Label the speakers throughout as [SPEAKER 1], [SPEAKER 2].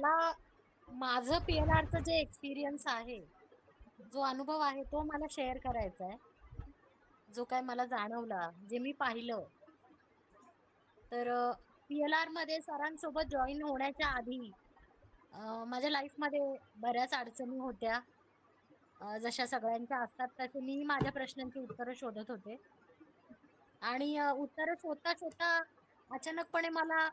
[SPEAKER 1] मला माझं पी-एन-आरचं जे एक्सपिरियन्स आहे, जो अनुभव आहे तो मला शेअर करायचा आहे. जो काय मला जाणवला, जे मी पाहिलं. तर पी-एल-आरमध्ये सरांसोबत जॉईन होण्याच्या आधी माझ्या लाईफमध्ये बऱ्याच अडचणी होत्या. जशा सगळ्यांच्या असतात तसे मी माझ्या प्रश्नांची उत्तरं शोधत होते. आणि उत्तरं शोधता-शोधता अचानकपणे मला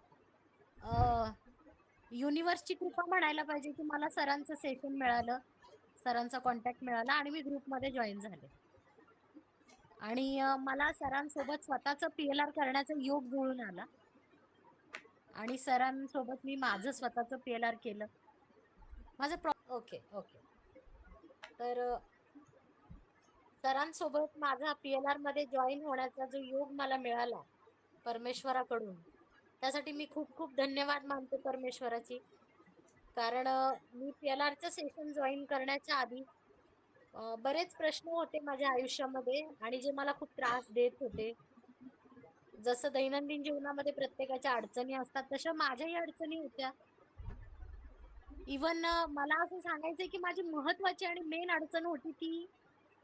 [SPEAKER 1] युनिव्हर्सची कृपा म्हणायला पाहिजे, की मला सरांचं सेशन मिळालं. सरांचा कॉन्टॅक्ट मिळाला आणि मी ग्रुपमध्ये जॉईन झाले. आणि मला सरांसोबत स्वतःचं पी-एल-आर करण्याचा योग जुळून आला. आणि सरांसोबत मी माझं स्वतःचं पी-एल-आर केलं. माझं प्रॉ ओके, ओके. तर सरांसोबत माझा पी-एल-आरमध्ये जॉईन होण्याचा जो योग मला मिळाला, परमेश्वराकडून, त्यासाठी मी खूप-खूप धन्यवाद मानते परमेश्वराची. कारण मी पी-एल-आरचं सेशन जॉईन करण्याच्या आधी बरेच प्रश्न होते माझ्या आयुष्यामध्ये आणि जे मला खूप त्रास देत होते. जसं दैनंदिन जीवनामध्ये प्रत्येकाच्या अडचणी असतात, तशा माझ्याही अडचणी होत्या. इव्हन मला असं सांगायचं की माझी महत्वाची आणि मेन अडचण होती ती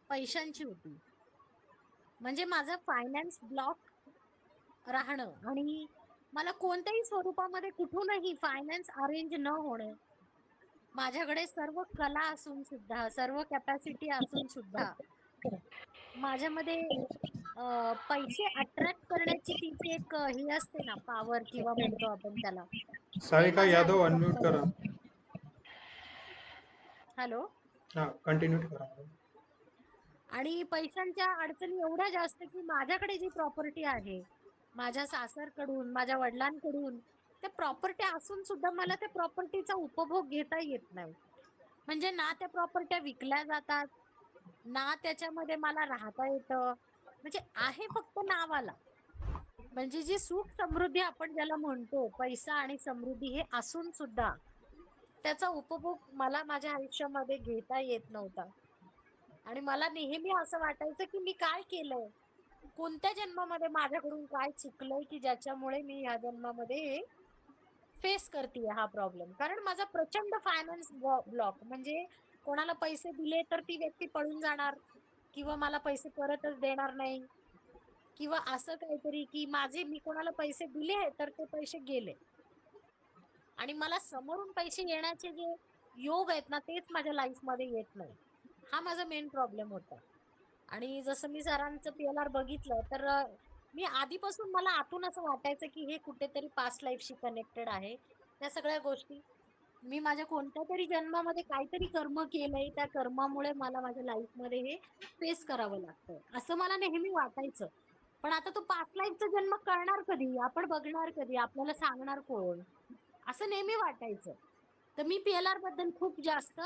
[SPEAKER 1] पैशांची होती. म्हणजे माझं फायनान्स ब्लॉक राहणं आणि मला कोणत्याही स्वरूपामध्ये कुठूनही फायनान्स अरेंज न होणं. माझ्याकडे सर्व कला असून सुद्धा, सर्व कॅपॅसिटी असून सुद्धा माझ्यामध्ये पैसे अट्रॅक्ट करण्याची ती जी एक ही असते ना पॉवर किंवा म्हणतो आपण त्याला,
[SPEAKER 2] सारिका यादव अनम्यूट करा.
[SPEAKER 1] हॅलो?
[SPEAKER 2] कंटिन्यू करा.
[SPEAKER 1] आणि पैशांच्या अडचणी एवढ्या जास्त, की माझ्याकडे जी प्रॉपर्टी आहे, माझ्या सासरकडून, माझ्या वडिलांकडून, त्या प्रॉपर्टी असून सुद्धा मला त्या प्रॉपर्टीचा उपभोग घेता येत नाही. म्हणजे ना त्या प्रॉपर्ट्या विकल्या जातात, ना त्याच्यामध्ये मला राहता येतं. म्हणजे आहे फक्त नावाला. म्हणजे जी सुख समृद्धी आपण ज्याला म्हणतो, पैसा आणि समृद्धी हे असून सुद्धा त्याचा उपभोग मला माझ्या आयुष्यामध्ये घेता येत नव्हता. आणि मला नेहमी असं वाटायचं, की मी काय केलंय? कोणत्या जन्मामध्ये माझ्याकडून काय चुकलंय, की ज्याच्यामुळे मी ह्या जन्मामध्ये फेस करते हा प्रॉब्लेम. कारण माझा प्रचंड फायनान्स ब्लॉक म्हणजे कोणाला पैसे दिले तर ती व्यक्ती पळून जाणार किंवा मला पैसे परतच देणार नाही किंवा असं काहीतरी, की माझे मी कोणाला पैसे दिले तर ते पैसे गेले. आणि मला समोरून पैसे येण्याचे जे योग आहेत ना, तेच माझ्या लाईफमध्ये येत नाही. हा माझा मेन प्रॉब्लेम होता. आणि जसं मी सरांचं पी-एल-आर बघितलं, तर मी आधीपासून मला आतून असं वाटायचं, की हे कुठेतरी पास्ट लाईफशी कनेक्टेड आहे. त्या सगळ्या गोष्टी मी माझ्या कोणत्या तरी जन्मामध्ये काहीतरी कर्म केलंय, त्या कर्मामुळे मला माझ्या लाईफमध्ये हे फेस करावं लागतं असं मला नेहमी वाटायचं. पण आता तो पास्ट लाईफचा जन्म करणार कधी? आपण बघणार कधी? आपल्याला सांगणार कोण? असं नेहमी वाटायचं. तर मी पी-एल-आरबद्दल खूप जास्त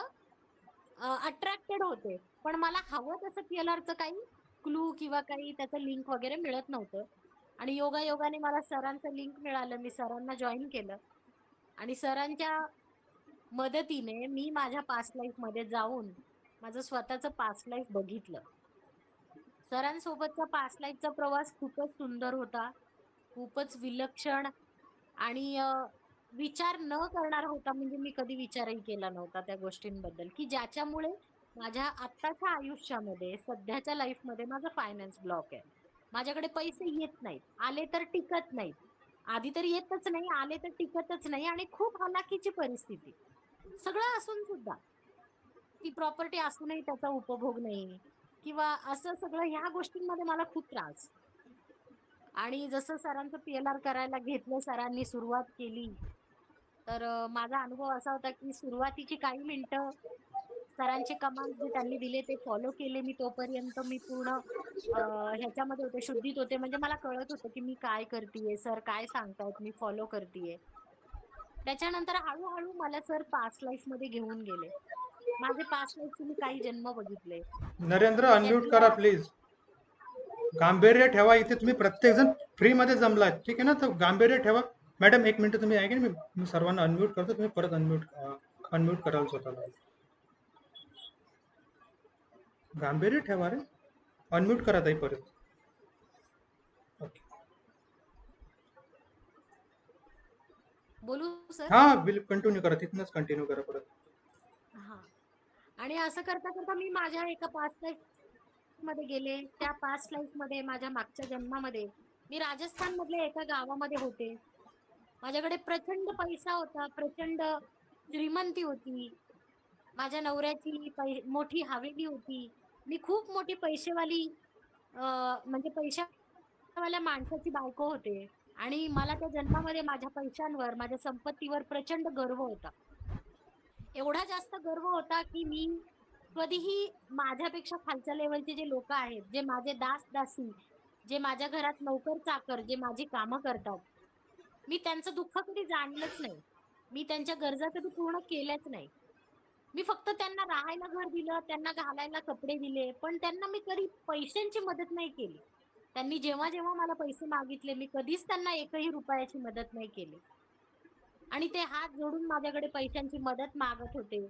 [SPEAKER 1] अट्रॅक्टेड होते. पण मला हवं तसं पीएलआरचं काही क्लू किंवा काही त्याचं लिंक वगैरे मिळत नव्हतं. आणि योगायोगाने मला सरांचं लिंक मिळालं. मी सरांना जॉईन केलं. आणि सरांच्या मदतीने मी माझ्या पास्ट लाईफमध्ये जाऊन माझं स्वतःचं पास्ट लाईफ बघितलं. सरांसोबतचा पास्ट लाईफचा प्रवास खूपच सुंदर होता. खूपच विलक्षण आणि विचार न करणारा होता म्हणजे मी कधी विचारही केला नव्हता त्या गोष्टींबद्दल, की ज्याच्यामुळे माझ्या आत्ताच्या आयुष्यामध्ये, सध्याच्या लाईफमध्ये माझा फायनान्स ब्लॉक आहे. माझ्याकडे पैसे येत नाहीत. आले तर टिकत नाहीत. आधी तर येतच नाही, आले तर टिकतच नाही आणि खूप हलाखीची परिस्थिती. सगळं असून सुद्धा. ती प्रॉपर्टी असूनही त्याचा उपभोग नाही किंवा असं सगळं ह्या गोष्टींमध्ये मला खूप त्रास. आणि जसं सरांचं पी-एल-आर करायला घेतलं, सरांनी सुरुवात केली. तर माझा अनुभव असा होता, की सुरुवातीची काही मिनिटं सरांचे कमांड जे त्यांनी दिले ते फॉलो केले मी तोपर्यंत मी पूर्ण ह्याच्यामध्ये होते, शुद्धीत होते. म्हणजे मला कळत होतं, की मी काय करतेय सर काय सांगतायत मी फॉलो करतेय त्याच्यानंतर हळूहळू मला सर पास्ट लाईफमध्ये घेऊन गेले. माझे पास्ट लाईफचे मी काही जन्म बघितले.
[SPEAKER 2] नरेंद्र अनम्यूट करा प्लीज. गांभीर्य ठेवा. इथे तुम्ही प्रत्येकजण फ्रीमध्ये जमलात. ठीक आहे ना? तर गांभीर्य ठेवा. मॅडम एक मिनिट तुम्ही ऐका ना, मी मी सर्वांना अनम्यूट करतो. तुम्ही परत अनम्यूट अनम्यूट कराल स्वतःला. गांभीर्य ठेवा रे. अनम्यूट करा ताई परत.
[SPEAKER 1] बोलू सर
[SPEAKER 2] हा बिल कंटिन्यू करा तिथनच कंटिन्यू करा परत
[SPEAKER 1] हा आणि असं करता करता मी माझ्या एका पास्ट लाईफमध्ये गेले त्या पास्ट लाईफमध्ये माझ्या मागच्या जन्मामध्ये मी राजस्थान मधल्या एका गावामध्ये होते माझ्याकडे प्रचंड पैसा होता प्रचंड श्रीमंती होती. माझ्या नवऱ्याची मोठी हवेली होती. मी खूप मोठी पैसेवाली म्हणजे पैशावाल्या माणसाची बायको होते. आणि मला त्या जन्मामध्ये माझ्या पैशांवर माझ्या संपत्तीवर प्रचंड गर्व होता. एवढा जास्त गर्व होता की मी कधीही माझ्यापेक्षा खालच्या लेवलचे जे लोक आहेत जे माझे दास दासी जे माझ्या घरात नोकर चाकर जे माझी कामं करतात मी त्यांचं दुःख कधी जाणलंच नाही. मी त्यांच्या गरजा कधी पूर्ण केल्याच नाही. मी फक्त त्यांना राहायला घर दिलं त्यांना घालायला कपडे दिले पण त्यांना मी कधी पैशांची मदत नाही केली. त्यांनी जेव्हा जेव्हा मला पैसे मागितले मी कधीच त्यांना एकही रुपयाची मदत नाही केली. आणि ते हात जोडून माझ्याकडे पैशांची मदत मागत होते.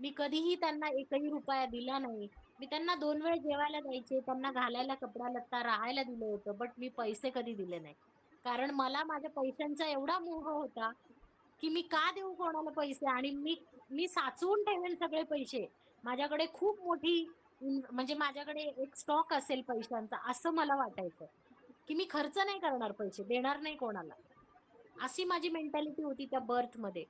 [SPEAKER 1] मी कधीही त्यांना एकही रुपया दिला नाही. मी त्यांना दोन वेळ जेवायला द्यायचे त्यांना घालायला कपडा लत्ता राहायला दिलं होतं बट मी पैसे कधी दिले नाही. कारण मला माझ्या पैशांचा एवढा मोह होता की मी का देऊ कोणाला पैसे? आणि मी मी साचवून ठेवेन सगळे पैसे. माझ्याकडे खूप मोठी म्हणजे माझ्याकडे एक स्टॉक असेल पैशांचा असं मला वाटायचं. की मी खर्च नाही करणार पैसे देणार नाही कोणाला. अशी माझी मेंटॅलिटी होती त्या बर्थमध्ये.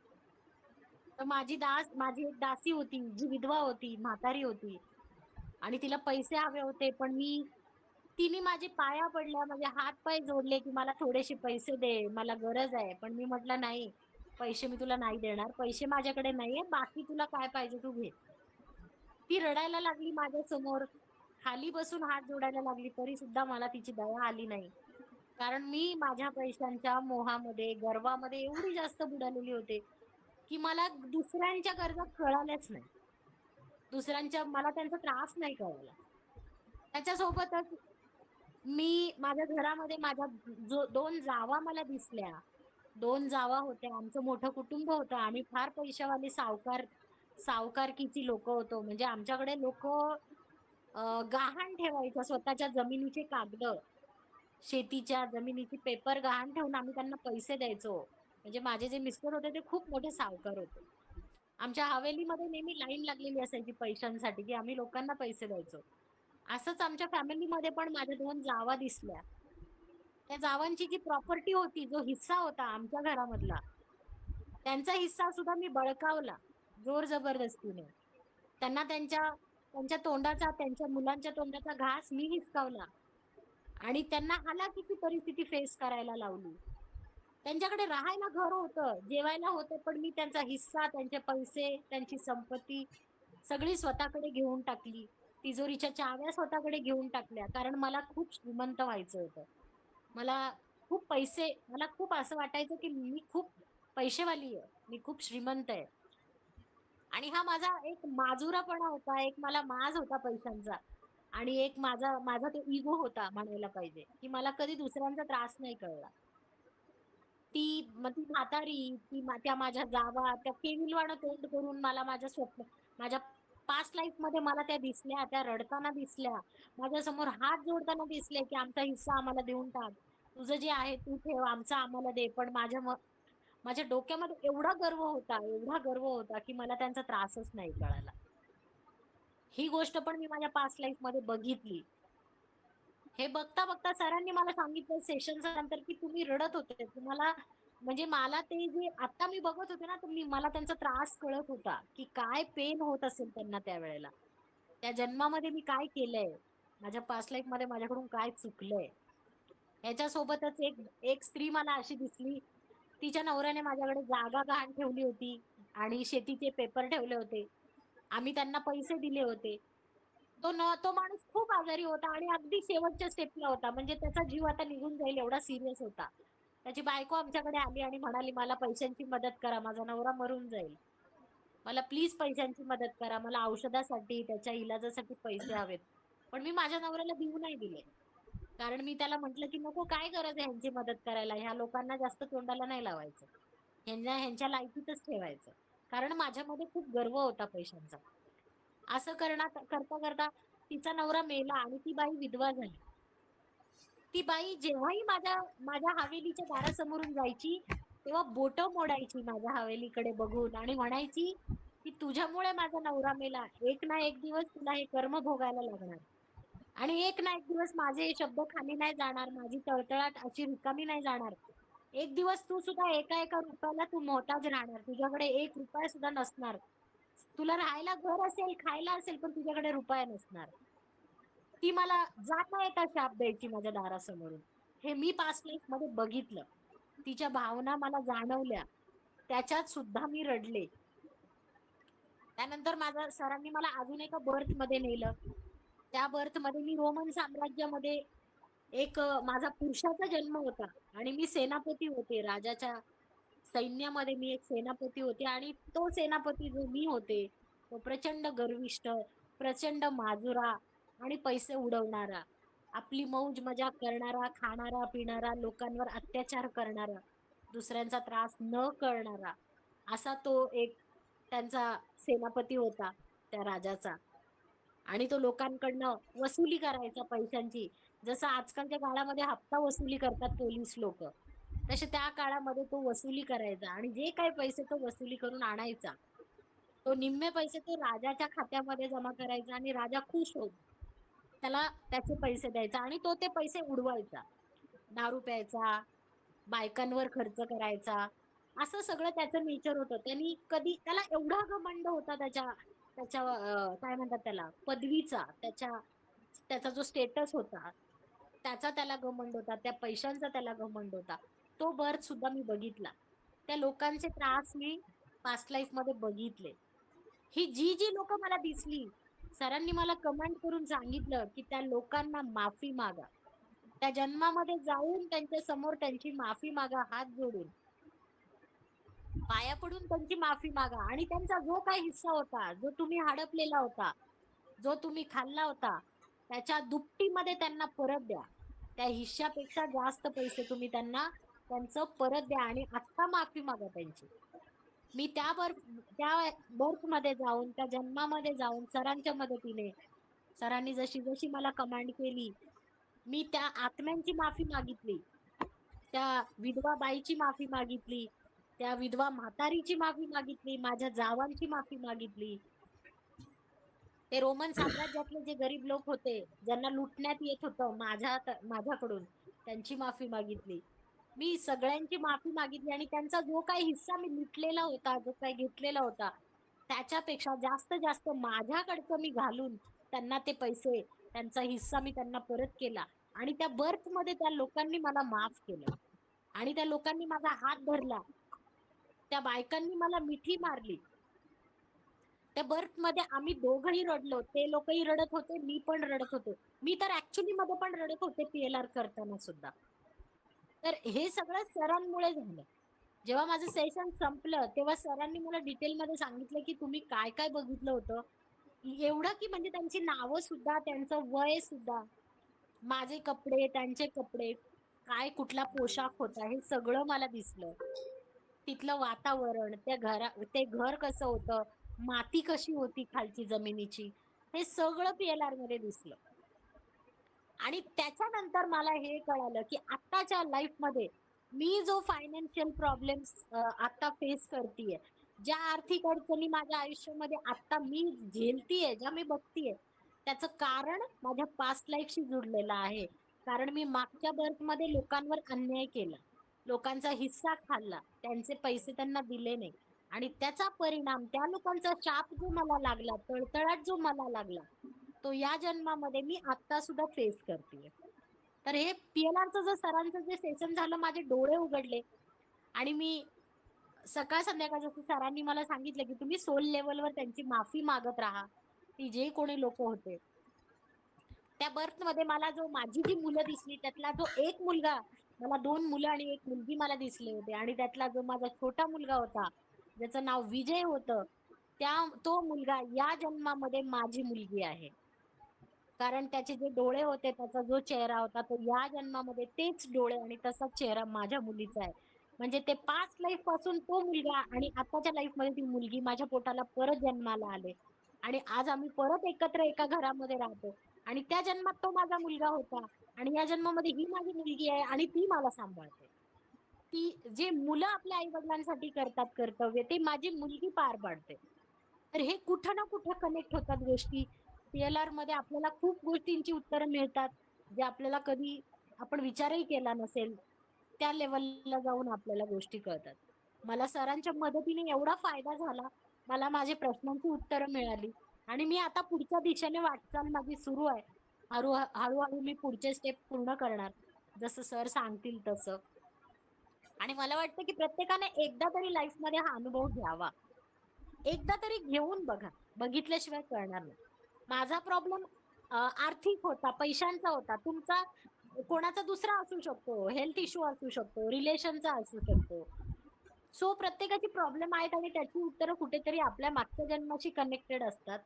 [SPEAKER 1] तर माझी दास माझी एक दासी होती जी विधवा होती म्हातारी होती. आणि तिला पैसे हवे होते पण मी तिने माझे पाया पडल्या माझे हात पाय जोडले की मला थोडेसे पैसे दे मला गरज आहे. पण मी म्हटलं नाही पैसे मी तुला नाही देणार पैसे माझ्याकडे नाहीये बाकी तुला काय पाहिजे तू घे. ती रडायला लागली माझ्यासमोर. खाली बसून हात जोडायला लागली तरी सुद्धा मला तिची दया आली नाही. कारण मी माझ्या पैशांच्या मोहामध्ये गर्वामध्ये एवढी जास्त बुडालेली होते की मला दुसऱ्यांच्या गरजा कळाल्याच नाही. दुसऱ्यांच्या मला त्यांचा त्रास नाही कळाला. त्याच्यासोबतच मी माझ्या घरामध्ये माझ्या जो दोन जावा मला दिसल्या. दोन जावा होत्या. आमचं मोठं कुटुंब होतं. आम्ही फार पैशावाले सावकार सावकारकीची लोक होतो. म्हणजे आमच्याकडे लोक गहाण ठेवायचं स्वतःच्या जमिनीचे कागद शेतीच्या जमिनीची पेपर गहाण ठेवून आम्ही त्यांना पैसे द्यायचो. म्हणजे माझे जे मिस्टर होते ते खूप मोठे सावकार होते. आमच्या हवेलीमध्ये नेहमी लाईन लागलेली असायची पैशांसाठी की आम्ही लोकांना पैसे द्यायचो. असंच आमच्या फॅमिलीमध्ये पण माझ्या दोन जावा दिसल्या. त्या जावांची जी प्रॉपर्टी होती जो हिस्सा होता आमच्या घरामधला त्यांचा हिस्सा सुद्धा मी बळकावला जोर जबरदस्तीने. त्यांना त्यांच्या त्यांच्या तोंडाचा त्यांच्या मुलांच्या तोंडाचा घास मी हिसकावला. आणि त्यांना आला किती परिस्थिती फेस करायला लावली. त्यांच्याकडे राहायला घर होतं जेवायला होतं पण मी त्यांचा हिस्सा त्यांचे पैसे त्यांची संपत्ती सगळी स्वतःकडे घेऊन टाकली. तिजोरीच्या चाव्या स्वतःकडे घेऊन टाकल्या. कारण मला खूप श्रीमंत व्हायचं होतं. मला खूप पैसे मला खूप असं वाटायचं की मी खूप पैसेवाली आहे. मी खूप श्रीमंत आहे. आणि हा माझा एक माजुरापणा होता एक मला माज होता पैशांचा. आणि एक माझा माझा तो इगो होता म्हणायला पाहिजे की मला कधी दुसऱ्यांचा त्रास नाही कळला. ती मग ती म्हातारी ती त्या माझ्या जावा त्या केविलवाणं तोंड करून मला माझ्या स्वप्न माझ्या पास्ट लाईफमध्ये मला त्या दिसल्या त्या रडताना दिसल्या. माझ्यासमोर हात जोडताना दिसले की आमचा हिस्सा आम्हाला देऊन टाक. तुझं जे आहे तू ठेव आमचा आम्हाला दे. पण माझ्या माझ्या डोक्यामध्ये एवढा गर्व होता एवढा गर्व होता की मला त्यांचा त्रासच नाही कळाला. ही गोष्ट पण मी माझ्या पास्ट लाईफमध्ये बघितली. हे बघता बघता सरांनी मला सांगितलं सेशन नंतर की तुम्ही रडत होते. तुम्हाला म्हणजे मला ते जे आता मी बघत होते ना तर मी मला त्यांचा त्रास कळत होता की काय पेन होत असेल त्यांना त्यावेळेला. त्या जन्मामध्ये मी काय केलंय? माझ्या पास्ट लाईफमध्ये माझ्याकडून काय चुकलंय? ह्याच्यासोबतच एक एक स्त्री मला अशी दिसली. तिच्या नवऱ्याने माझ्याकडे जागा गहाण ठेवली होती आणि शेतीचे पेपर ठेवले होते. आम्ही त्यांना पैसे दिले होते. तो न तो माणूस खूप आजारी होता आणि अगदी शेवटच्या स्टेपला होता. म्हणजे त्याचा जीव आता निघून जाईल एवढा सिरियस होता. त्याची बायको आमच्याकडे आली आणि म्हणाली मला पैशांची मदत करा माझा नवरा मरून जाईल. मला प्लीज पैशांची मदत करा मला औषधासाठी त्याच्या इलाजासाठी पैसे हवेत. पण मी माझ्या नवऱ्याला देऊ नाही दिले. कारण मी त्याला म्हंटल की नको काय गरज आहे ह्यांची मदत करायला? ह्या लोकांना जास्त तोंडाला नाही लावायचं. ह्यांना ह्यांच्या लायकीतच ठेवायचं. कारण माझ्यामध्ये खूप गर्व होता पैशांचा. असं करणार करता करता तिचा नवरा मेला आणि ती बाई विधवा झाली. ती बाई जेव्हाही माझ्या माझ्या हवेलीच्या दारासमोरून जायची तेव्हा बोट मोडायची माझ्या हवेलीकडे बघून आणि म्हणायची की तुझ्यामुळे माझा नवरा मेला. एक ना एक दिवस तुला हे कर्म भोगायला लागणार. आणि एक ना एक दिवस माझे हे शब्द खाली नाही जाणार माझी तळतळाट अशी रिकामी नाही जाणार. एक दिवस तू सुद्धा एका एका रुपयाला तू मोहताज राहणार. तुझ्याकडे एक रुपया सुद्धा नसणार. तुला राहायला घर असेल खायला असेल पण तुझ्याकडे रुपया नसणार. ती मला जाता येता शाप द्यायची माझ्या दारासमोरून. हे मी पास्ट लाईफमध्ये बघितलं. तिच्या भावना मला जाणवल्या. त्याच्यात सुद्धा मी रडले. त्यानंतर माझ्या सरांनी मला अजून एका बर्थमध्ये नेलं. त्या बर्थमध्ये मी रोमन साम्राज्यामध्ये एक माझा पुरुषाचा जन्म होता. आणि मी सेनापती होते. राजाच्या सैन्यामध्ये मी एक सेनापती होते. आणि तो सेनापती जो मी होते तो प्रचंड गर्विष्ठ प्रचंड माजुरा आणि पैसे उडवणारा आपली मौज मजा करणारा खाणारा पिणारा लोकांवर अत्याचार करणारा दुसऱ्यांचा त्रास न करणारा असा तो एक त्यांचा सेनापती होता त्या राजाचा. आणि तो लोकांकडनं वसुली करायचा पैशांची. जसं आजकालच्या काळामध्ये हप्ता वसुली करतात पोलीस लोक तसे त्या काळामध्ये तो वसुली करायचा आणि जे काही पैसे तो वसुली करून आणायचा तो निम्मे पैसे तो राजाच्या खात्यामध्ये जमा करायचा आणि राजा खुश होतो त्याला त्याचे पैसे द्यायचा आणि तो ते पैसे उडवायचा. दारू प्यायचा बायकांवर खर्च करायचा. असं सगळं त्याचं नेचर होतं. त्यांनी कधी त्याला एवढा घमंड होता त्याच्या त्याच्या काय म्हणतात त्याला पदवीचा त्याच्या त्याचा जो स्टेटस होता त्याचा त्याला घमंड होता त्या पैशांचा त्याला घमंड होता. तो बर्थ सुद्धा मी बघितला. त्या लोकांचे त्रास मी पास्ट लाईफमध्ये बघितले. ही जी जी लोक मला दिसली सरांनी मला कमेंट करून सांगितलं की त्या लोकांना माफी मागा. त्या जन्मामध्ये जाऊन त्यांच्यासमोर त्यांची माफी मागा हात जोडून. पाया पडून त्यांची माफी मागा. आणि त्यांचा जो काही हिस्सा होता जो तुम्ही हडपलेला होता जो तुम्ही खाल्ला होता त्याच्या दुपटीमध्ये त्यांना परत द्या. त्या हिश्श्यापेक्षा जास्त पैसे तुम्ही त्यांना त्यांचं परत द्या. आणि आत्ता माफी मागा त्यांची. मी त्या बर्फ त्या बर्थमध्ये जाऊन त्या जन्मामध्ये जाऊन सरांच्या मदतीने सरांनी जशी जशी मला कमांड केली मी त्या आत्म्यांची माफी मागितली. त्या विधवा बाईची माफी मागितली. त्या विधवा म्हातारीची माफी मागितली. माझ्या जावांची माफी मागितली. ते रोमन साम्राज्यातले जे गरीब लोक होते ज्यांना लुटण्यात येत होतं माझ्या माझ्याकडून त्यांची माफी मागितली. मी सगळ्यांची माफी मागितली आणि त्यांचा जो काही हिस्सा मी लुटलेला होता जो काही घेतलेला होता त्याच्यापेक्षा जास्त जास्त माझ्याकडचं मी घालून त्यांना ते पैसे त्यांचा हिस्सा मी त्यांना परत केला आणि त्या बर्थमध्ये त्या लोकांनी मला माफ केलं. आणि त्या लोकांनी माझा हात धरला. त्या बायकांनी मला मिठी मारली. त्या बर्थमध्ये आम्ही दोघही रडलो. ते लोकही रडत होते मी पण रडत होते. मी तर ऍक्च्युली मध्ये पण रडत होते पीएलआर करताना सुद्धा. तर हे सगळं सरांमुळे झालं. जेव्हा माझं सेशन संपलं तेव्हा सरांनी मला डिटेल मध्ये सांगितलं की तुम्ही काय काय बघितलं होतं. एवढं की म्हणजे त्यांची नावं सुद्धा त्यांचं वय सुद्धा माझे कपडे त्यांचे कपडे काय कुठला पोशाख होता हे सगळं मला दिसलं. तिथलं वातावरण त्या घरा ते घर कसं होतं माती कशी होती खालची जमिनीची हे सगळं पीएलआरमध्ये दिसलं. आणि त्याच्यानंतर मला हे कळालं की आत्ताच्या लाईफमध्ये मी जो फायनान्शियल प्रॉब्लेम्स आता फेस करतेय ज्या आर्थिक अडचणी माझ्या आयुष्यामध्ये आता मी झेलतीये ज्या मी बघतीये त्याचं कारण माझ्या पास्ट लाईफशी जुडलेलं आहे. कारण मी मागच्या बर्थमध्ये लोकांवर अन्याय केला. लोकांचा हिस्सा खाल्ला. त्यांचे पैसे त्यांना दिले नाही. आणि त्याचा परिणाम त्या लोकांचा शाप जो मला लागला तळतळाट जो मला लागला तो या जन्मामध्ये मी आता सुद्धा फेस करते तर हे पीएलआरचं जर सरांचं जे सेशन झालं माझे डोळे उघडले. आणि मी सकाळ संध्याकाळ जसं सरांनी मला सांगितलं की तुम्ही सोल लेवलवर त्यांची माफी मागत राहा. ती जे कोणी लोक होते. त्या बर्थमध्ये मला जो माझी जी मुलं दिसली त्यातला जो एक मुलगा मला दोन मुलं आणि एक मुलगी मला दिसले होते. आणि त्यातला जो माझा छोटा मुलगा होता ज्याचं नाव विजय होतं त्या तो मुलगा या जन्मामध्ये माझी मुलगी आहे. कारण त्याचे जे डोळे होते त्याचा जो चेहरा होता तो या जन्मामध्ये तेच डोळे आणि तसाच चेहरा माझ्या मुलीचा आहे. म्हणजे ते पाच लाईफपासून तो मुलगा आणि आताच्या लाईफमध्ये ती मुलगी माझ्या पोटाला परत जन्माला आले. आणि आज आम्ही परत एकत्र एका घरामध्ये राहतो. आणि त्या जन्मात तो माझा मुलगा होता आणि या जन्मामध्ये ही माझी मुलगी आहे आणि ती मला सांभाळते. ती जे मुलं आपल्या आई वडिलांसाठी करतात कर्तव्य ते माझी मुलगी पार पाडते. तर हे कुठं ना कुठं कनेक्ट होतात गोष्टी. पीएलआरमध्ये आपल्याला खूप गोष्टींची उत्तरं मिळतात जे आपल्याला कधी आपण विचारही केला नसेल त्या लेवलला जाऊन आपल्याला गोष्टी कळतात. मला सरांच्या मदतीने एवढा फायदा झाला मला माझे प्रश्नांची उत्तरं मिळाली आणि मी आता पुढच्या दिशेने वाटचाल माझी सुरू आहे. हळू हळूहळू मी पुढचे स्टेप पूर्ण करणार जसं सर सांगतील तसं. आणि मला वाटतं की प्रत्येकाने एकदा तरी लाईफमध्ये हा अनुभव घ्यावा. एकदा तरी घेऊन बघा बघितल्याशिवाय कळणार नाही. माझा प्रॉब्लेम आर्थिक होता पैशांचा होता. तुमचा कोणाचा दुसरा असू शकतो हेल्थ इश्यू असू शकतो रिलेशनचा असू शकतो. सो प्रत्येकाची प्रॉब्लेम आहेत आणि त्याची उत्तरं कुठेतरी आपल्या मागच्या जन्माशी कनेक्टेड असतात.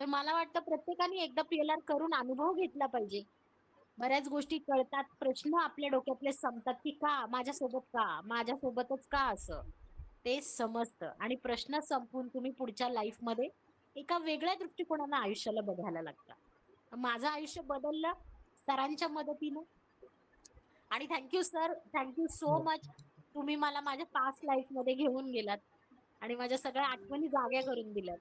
[SPEAKER 1] तर मला वाटतं प्रत्येकाने एकदा पी एल आर करून अनुभव घेतला पाहिजे. बऱ्याच गोष्टी कळतात प्रश्न आपल्या डोक्यातले संपतात की का माझ्यासोबत का माझ्यासोबतच का असं. ते समजतं आणि प्रश्न संपून तुम्ही पुढच्या लाईफमध्ये एका वेगळ्या दृष्टिकोनानं आयुष्याला बघायला लागता माझं आयुष्य बदललं सरांच्या मदतीनं. आणि thank you sir thank you so much तुम्ही मला माझ्या पास्ट लाईफमध्ये घेऊन गेलात आणि माझ्या सगळ्या आठवणी जाग्या करून दिल्यात.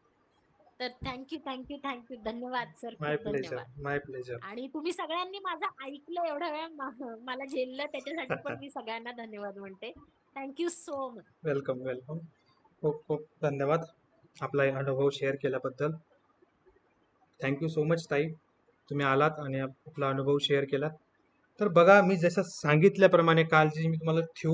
[SPEAKER 1] तर thank you thank you thank you धन्यवाद सर
[SPEAKER 2] माय
[SPEAKER 1] खूप
[SPEAKER 2] प्लेजर
[SPEAKER 1] धन्यवाद.
[SPEAKER 2] माय प्लेजर
[SPEAKER 1] आणि तुम्ही सगळ्यांनी माझं ऐकलं एवढा वेळ मला झेललं त्याच्यासाठी पण मी सगळ्यांना धन्यवाद म्हणते. Thank you so much
[SPEAKER 2] welcome welcome खूप खूप धन्यवाद. आपला हे अनुभव शेअर केल्याबद्दल. थँक्यू सो मच ताई. तुम्ही आलात आणि आपला अनुभव शेअर केलात. तर बघा मी जसं सांगितल्याप्रमाणे काल जी मी तुम्हाला थ्यू